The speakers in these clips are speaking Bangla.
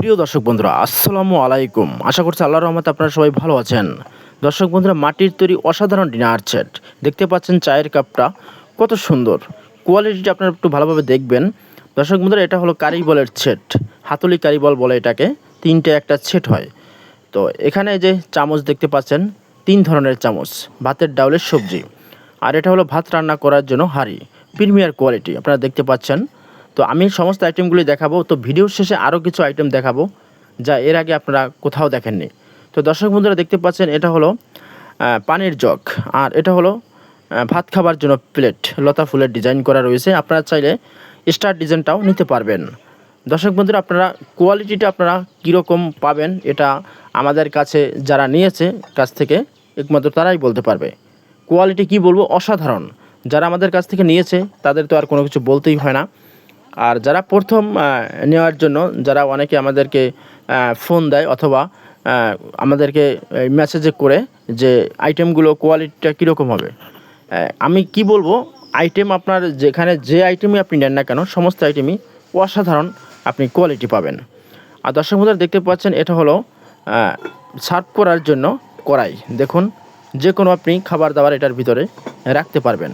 প্রিয় দর্শক বন্ধুরা, আসসালামু আলাইকুম। আশা করছি আল্লাহ রহমতে আপনারা সবাই ভালো আছেন। দর্শক বন্ধুরা, মাটির তৈরি অসাধারণ ডিনার সেট। দেখতে পাচ্ছেন চায়ের কাপটা, কত সুন্দর। কোয়ালিটিটা আপনারা একটু ভালোভাবে দেখবেন। দর্শক বন্ধুরা, এটা হলো কারিবলের সেট। হাতলি কারিবল বলে এটাকে। তিনটে একটা সেট হয়। তো এখানে যে চামচ দেখতে পাচ্ছেন, তিন ধরনের চামচ, ভাতের ডাউলের সবজি। আর এটা হলো ভাত রান্না করার জন্য হাঁড়ি, প্রিমিয়ার কোয়ালিটি, আপনারা দেখতে পাচ্ছেন। তো আমি সমস্ত আইটেমগুলি দেখাবো। তো ভিডিওর শেষে আরও কিছু আইটেম দেখাবো, যা এর আগে আপনারা কোথাও দেখেননি। তো দর্শক বন্ধুরা দেখতে পাচ্ছেন, এটা হলো পানির জগ। আর এটা হলো ভাত খাবার জন্য প্লেট লতা ফুলের ডিজাইন করা রয়েছে। আপনারা চাইলে স্টার ডিজাইনটাও নিতে পারবেন। দর্শক বন্ধুরা, আপনারা কোয়ালিটিটা আপনারা কীরকম পাবেন, এটা আমাদের কাছে যারা নিয়েছে, কাছ থেকে একমাত্র তারাই বলতে পারবে। কোয়ালিটি কি বলব? অসাধারণ। যারা আমাদের কাছ থেকে নিয়েছে, তাদের তো আর কোনো কিছু বলতেই হয় না। আর যারা প্রথম নেওয়ার জন্য যারা অনেকে আমাদেরকে ফোন দেয় অথবা আমাদেরকে মেসেজে করে যে আইটেমগুলো কোয়ালিটিটা কীরকম হবে। আমি কি বলব আইটেম আপনার যেখানে যে আইটেমই আপনি নেন না কেন, সমস্ত আইটেমই অসাধারণ আপনি কোয়ালিটি পাবেন। আর দর্শক বন্ধুরা দেখতে পাচ্ছেন, এটা হলো সার্ভ করার জন্য কড়াই। দেখুন যে কোনো আপনি খাবার দাবার এটার ভিতরে রাখতে পারবেন।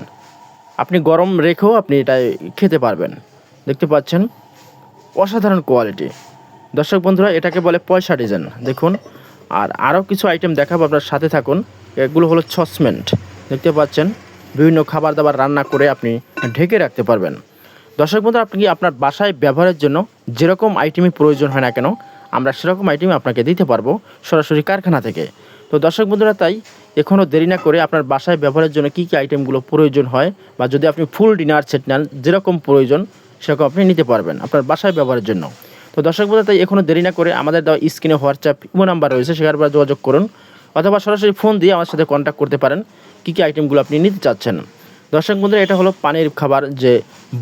আপনি গরম রেখেও আপনি এটা খেতে পারবেন। দেখতে পাচ্ছেন? অসাধারণ কোয়ালিটি দর্শক বন্ধুরা, এটাকে বলে পয়সা ডিজাইন দেখুন, আর আরও কিছু আইটেম দেখাবো, আপনার সাথে থাকুন। এগুলো হলো ছসমেন্ট দেখতে পাচ্ছেন, বিভিন্ন খাবার দাবার রান্না করে আপনি ঢেকে রাখতে পারবেন। দর্শক বন্ধুরা, আপনি আপনার বাসায় ব্যবহারের জন্য যেরকম আইটেমই প্রয়োজন হয় না কেন, আমরা সেরকম আইটেম আপনাকে দিতে পারব সরাসরি কারখানা থেকে। তো দর্শক বন্ধুরা, তাই এখনও দেরি না করে আপনার বাসায় ব্যবহারের জন্য কী কী আইটেমগুলো প্রয়োজন হয়, বা যদি আপনি ফুল ডিনার সেট নেন, যেরকম প্রয়োজন সেরকম আপনি নিতে পারবেন আপনার বাসায় ব্যবহারের জন্য। তো দর্শক বন্ধুরা, তাই এখনও দেরি না করে আমাদের দেওয়া স্ক্রিনে হোয়াটসঅ্যাপ ইমো নাম্বার রয়েছে, সেখানে যোগাযোগ করুন অথবা সরাসরি ফোন দিয়ে আমার সাথে কন্ট্যাক্ট করতে পারেন কী কী আইটেমগুলো আপনি নিতে চাচ্ছেন। দর্শক বন্ধুরা, এটা হলো পানির খাবার যে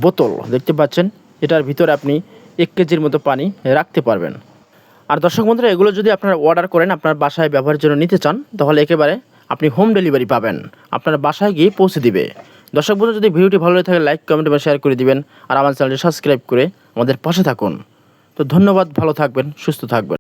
বোতল, দেখতে পাচ্ছেন? এটার ভিতরে আপনি এক কেজির মতো পানি রাখতে পারবেন। আর দর্শক বন্ধুরা, এগুলো যদি আপনারা অর্ডার করেন আপনার বাসায় ব্যবহারের জন্য নিতে চান, তাহলে একেবারে আপনি হোম ডেলিভারি পাবেন। আপনার বাসায় গিয়ে পৌঁছে দিবে। দর্শক বন্ধু, যদি ভিডিওটি ভালো লাগে থাকে লাইক কমেন্ট এবং শেয়ার করে দিবেন। আর আমার চ্যানেলটি সাবস্ক্রাইব করে আমাদের পাশে থাকুন। তো ধন্যবাদ, ভালো থাকবেন, সুস্থ থাকবেন।